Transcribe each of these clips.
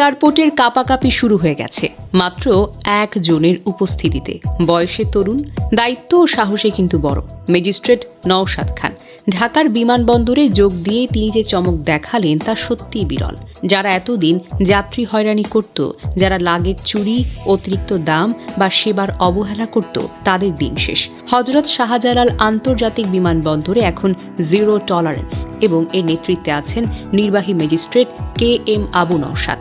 এয়ারপোর্টের কাপাকাপি শুরু হয়ে গেছে, মাত্র এক জনের উপস্থিতিতে। বয়সে তরুণ, দায়িত্ব ও সাহসে কিন্তু বড়। ম্যাজিস্ট্রেট নওশাদ খান, ঢাকার বিমানবন্দরে যোগ দিয়ে তিনি যে চমক দেখালেন, তা সত্যিই বিরল। যারা এতদিন যাত্রী হয়রানি করত, যারা লাগেজ চুরি, অতিরিক্ত দাম বা সেবার অবহেলা করত, তাদের দিন শেষ। হজরত শাহজালাল আন্তর্জাতিক বিমানবন্দরে এখন জিরো টলারেন্স এবং এর নেতৃত্বে আছেন নির্বাহী magistrate K M Abu Naushad.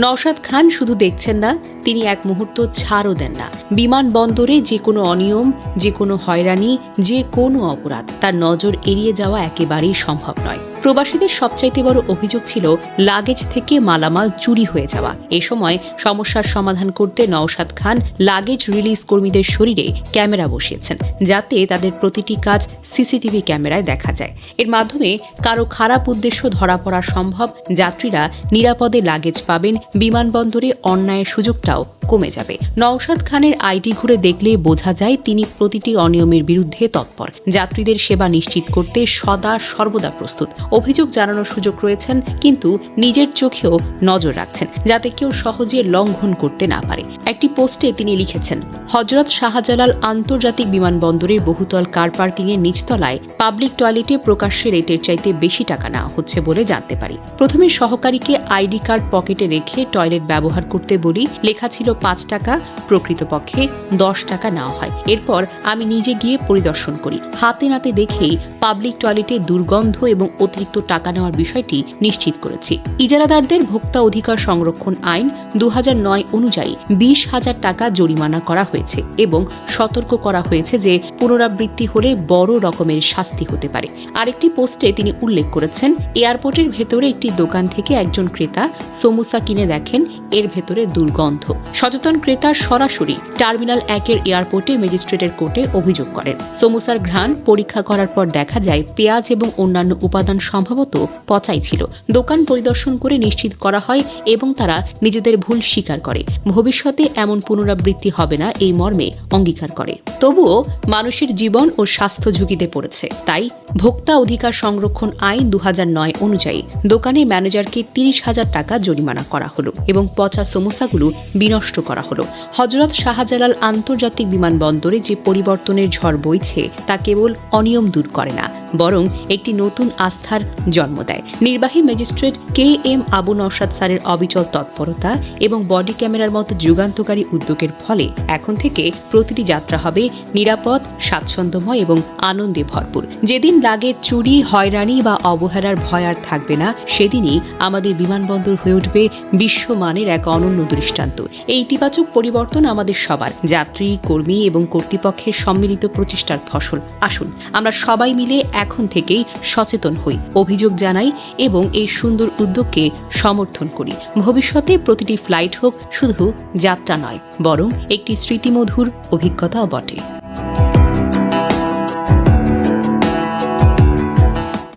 Naushad Khan শুধু দেখছেন না তিনি এক মুহূর্ত ছাড়ও দেন না। বিমানবন্দরে যে কোনো অনিয়ম, যে কোনো হয়রানি, যে কোনো অপরাধ, তার নজর এড়িয়ে যাওয়া একেবারেই সম্ভব নয়। প্রবাসীদের সবচাইতে বড় অভিযোগ ছিল লাগেজ থেকে মালামাল চুরি হয়ে যাওয়া। এ সময় সমস্যার সমাধান করতে নওশাদ খান লাগেজ রিলিজ কর্মীদের শরীরে ক্যামেরা বসিয়েছেন, যাতে তাদের প্রতিটি কাজ সিসিটিভি ক্যামেরায় দেখা যায়। এর মাধ্যমে কারও খারাপ উদ্দেশ্য ধরা পড়া সম্ভব। যাত্রীরা নিরাপদে লাগেজ পাবেন বিমানবন্দরে অন্যায়ের yourself. কমে যাবে। নওশাদ খানের আইডি ঘুরে দেখলে বোঝা যায় তিনি প্রতিটি অনিয়মের বিরুদ্ধে তৎপর। যাত্রীদের সেবা নিশ্চিত করতে সদা সর্বদা প্রস্তুত। অভিযোগ জানানোর সুযোগ রয়েছেন, কিন্তু নিজের চোখেও নজর রাখছেন, যাতে কেউ সহজে লঙ্ঘন করতে না পারে। একটি পোস্টে তিনি লিখেছেন, হজরত শাহজালাল আন্তর্জাতিক বিমানবন্দরের বহুতল কার পার্কিং এর নিচতলায় পাবলিক টয়লেটে প্রকাশ্যে রেটের চাইতে বেশি টাকা নেওয়া হচ্ছে বলে জানতে পারি। প্রথমে সহকারীকে আইডি কার্ড পকেটে রেখে টয়লেট ব্যবহার করতে বলি। লেখা ছিল পাঁচ টাকা, প্রকৃতপক্ষে দশ টাকা নেওয়া হয়। এরপর আমি নিজে গিয়ে পরিদর্শন করি। হাতে নাতে দেখেই পাবলিক টয়লেটে দুর্গন্ধ এবং অতিরিক্ত টাকা নেওয়ার বিষয়টি নিশ্চিত করেছি। ইজারাদারদের ভোক্তা অধিকার সংরক্ষণ আইন দু হাজার নয় অনুযায়ী বিশ হাজার টাকা জরিমানা করা হয়েছে এবং সতর্ক করা হয়েছে যে পুনরাবৃত্তি হলে বড় রকমের শাস্তি হতে পারে। আরেকটি পোস্টে তিনি উল্লেখ করেছেন, এয়ারপোর্টের ভেতরে একটি দোকান থেকে একজন ক্রেতা সমুসা কিনে দেখেন, এর ভেতরে দুর্গন্ধ। সচেতন ক্রেতা সরাসরি টার্মিনাল একের এয়ারপোর্টে ম্যাজিস্ট্রেটের কোর্টে অভিযোগ করেন। সমুসার ঘ্রাণ পরীক্ষা করার পর দেখা যায়, পেঁয়াজ এবং অন্যান্য উপাদান সম্ভবত পচাই ছিল। দোকান পরিদর্শন করে নিশ্চিত করা হয় এবং তারা নিজেদের ভুল স্বীকার করে। ভবিষ্যতে এমন পুনরাবৃত্তি হবে না, এই মর্মে অঙ্গীকার করে। তবুও মানুষের জীবন ও স্বাস্থ্য ঝুঁকিতে পড়েছে। তাই ভোক্তা অধিকার সংরক্ষণ আইন দু হাজার নয় অনুযায়ী দোকানের ম্যানেজারকে তিরিশ হাজার টাকা জরিমানা করা হলো এবং পচা সমোসাগুলো বিনষ্ট করা হলো। হজরত শাহজালাল আন্তর্জাতিক বিমানবন্দরে যে পরিবর্তনের ঝড় বইছে, তা কেবল অনিয়ম দূর করে না। বরং একটি নতুন আস্থার জন্ম দেয়। নির্বাহী magistrate K M Abu Naushad স্যারের অবিচল তৎপরতা এবং বডি ক্যামেরার মতো যুগান্তকারী উদ্যোগের ফলে এখন থেকে প্রতিটি যাত্রা হবে নিরাপদ, স্বাচ্ছন্দ্যময় এবং আনন্দে ভরপুর। যেদিন লাগে চুরি, হয়রানি বা অবহেলার ভয় আর থাকবে না, সেদিনই আমাদের বিমানবন্দর হয়ে উঠবে বিশ্বমানের এক অনন্য দৃষ্টান্ত। এই ইতিবাচক পরিবর্তন আমাদের সবার, যাত্রী, কর্মী এবং কর্তৃপক্ষের সম্মিলিত প্রচেষ্টার ফসল। আসুন, আমরা সবাই মিলে এখন থেকেই সচেতন হই। অভিযোগ জানাই এবং এই সুন্দর উদ্যোগকে সমর্থন করি। ভবিষ্যতে প্রতিটি ফ্লাইট হোক শুধু যাত্রা নয়, বরং একটি স্মৃতিমধুর অভিজ্ঞতাও বটে।